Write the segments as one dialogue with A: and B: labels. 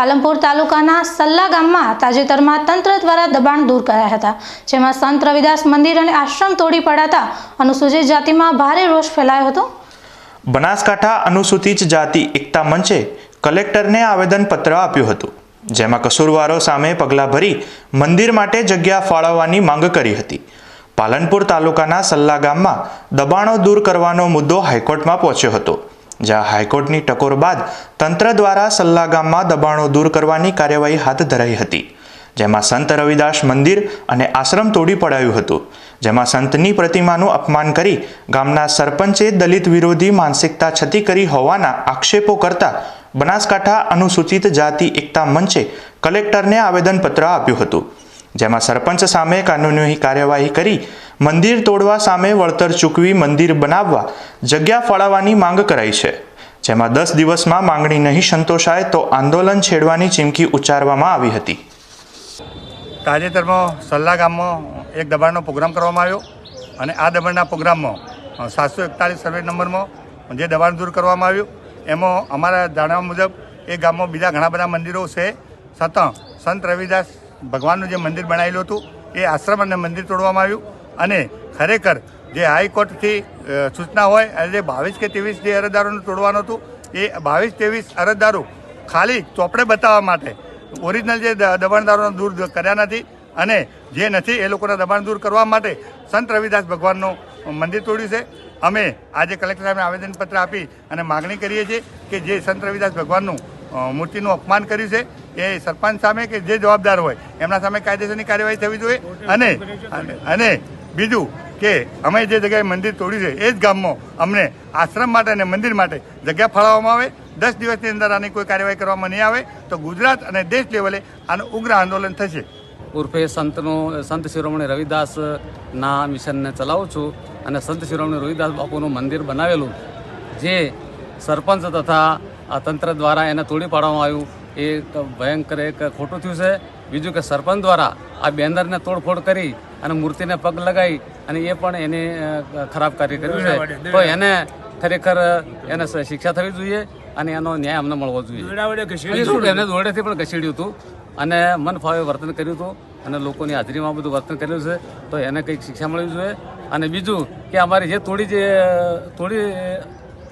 A: પાલનપુર તાલુકાના સલ્લા ગામમાં તાજેતરમાં તંત્ર દ્વારા દબાણ દૂર કરાયા હતા, જેમાં સંત રવિદાસ મંદિર અને આશ્રમ તોડી પડાતા અનુસૂચિત જાતિમાં ભારે રોષ ફેલાયો હતો.
B: બનાસકાંઠા અનુસૂચિત જાતિ એકતા મંચે કલેક્ટરને આવેદનપત્ર આપ્યું હતું, જેમાં કસૂરવારો સામે પગલાં ભરી મંદિર માટે જગ્યા ફાળવવાની માંગ કરી હતી. પાલનપુર તાલુકાના સલ્લા ગામમાં દબાણો દૂર કરવાનો મુદ્દો હાઈકોર્ટમાં પહોંચ્યો હતો. જ્યાં હાઈકોર્ટની ટકોર બાદ તંત્ર દ્વારા સલ્લા ગામમાં દબાણો દૂર કરવાની કાર્યવાહી હાથ ધરાઈ હતી. જેમાં સંત રવિદાસ મંદિર અને આશ્રમ તોડી પડાયું હતું. જેમાં સંતની પ્રતિમાનું અપમાન કરી ગામના સરપંચે દલિત વિરોધી માનસિકતા છતી કરી હોવાના આક્ષેપો કરતા બનાસકાંઠા અનુસૂચિત જાતિ એકતા મંચે કલેક્ટરને આવેદનપત્ર આપ્યું હતું. જેમાં સરપંચ સામે કાનૂની કાર્યવાહી કરી, મંદિર તોડવા સામે વળતર ચૂકવી મંદિર બનાવવા જગ્યા ફાળવવાની માંગ કરાઈ છે. જેમાં દસ દિવસમાં માંગણી નહીં સંતોષાય તો આંદોલન છેડવાની ચીમકી ઉચ્ચારવામાં આવી હતી.
C: તાજેતરમાં સલ્લા ગામમાં એક દબાણનો પ્રોગ્રામ કરવામાં આવ્યો અને આ દબાણના પ્રોગ્રામમાં સાતસો એકતાલીસ સર્વે નંબરમાં જે દબાણ દૂર કરવામાં આવ્યું, એમાં અમારા જાણવા મુજબ એ ગામમાં બીજા ઘણા બધા મંદિરો છે. છતાં સંત રવિદાસ ભગવાનનું જે મંદિર બનાવેલું હતું, એ આશ્રમ અને મંદિર તોડવામાં આવ્યું. અને ખરેખર જે હાઈકોર્ટથી સૂચના હોય, અને જે બાવીસ કે ત્રેવીસ જે અરજદારોનું તોડવાનું હતું, એ બાવીસ ત્રેવીસ અરજદારો ખાલી ચોપડે બતાવવા માટે ઓરિજિનલ જે દબાણદારોને દૂર કર્યા નથી. અને જે નથી, એ લોકોના દબાણ દૂર કરવા માટે સંત રવિદાસ ભગવાનનું મંદિર તોડ્યું છે. અમે આજે કલેક્ટર સાહેબને આવેદનપત્ર આપી અને માગણી કરીએ છીએ કે જે સંત રવિદાસ ભગવાનનું મૂર્તિનું અપમાન કર્યું છે એ સરપંચ સામે કે જે જવાબદાર હોય, એમના સામે કાયદેસરની કાર્યવાહી થવી જોઈએ. અને, અને- બીજું કે અમે જે જગ્યાએ મંદિર તોડ્યું છે, એ જ ગામમાં અમને આશ્રમ માટે અને મંદિર માટે જગ્યા ફાળવવામાં આવે. દસ દિવસની અંદર આની કોઈ કાર્યવાહી કરવામાં નહીં આવે. તો ગુજરાત અને દેશ લેવલે આનું ઉગ્ર આંદોલન થશે.
D: ઉર્ફે સંતનું, સંત શિરોમણી રવિદાસના મિશનને ચલાવું છું અને સંત શિરોમણી રવિદાસ બાપુનું મંદિર બનાવેલું. જે સરપંચ તથા આ તંત્ર દ્વારા એને તોડી પાડવામાં આવ્યું. એ ભયંકર એક ખોટું થયું છે. બીજું કે સરપંચ દ્વારા આ બેનરને તોડફોડ કરી અને મૂર્તિને પગ લગાવી અને એ પણ એને ખરાબ કાર્ય કર્યું છે. તો એને ખરેખર એને શિક્ષા થવી જોઈએ અને એનો ન્યાય અમને મળવો જોઈએ. એને દોરડેથી પણ ઘસીડ્યું હતું અને મન ફાવે વર્તન કર્યું હતું અને લોકોની હાજરીમાં બધું વર્તન કર્યું છે. તો એને કંઈક શિક્ષા મળવી જોઈએ. અને બીજું કે અમારી જે તોડી જે તોડી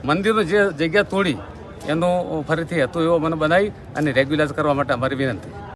D: મંદિરનું જે જગ્યા તોડી એનું ફરીથી હતું એવો મને બનાવી અને રેગ્યુલાઇઝ કરવા માટે અમારી વિનંતી.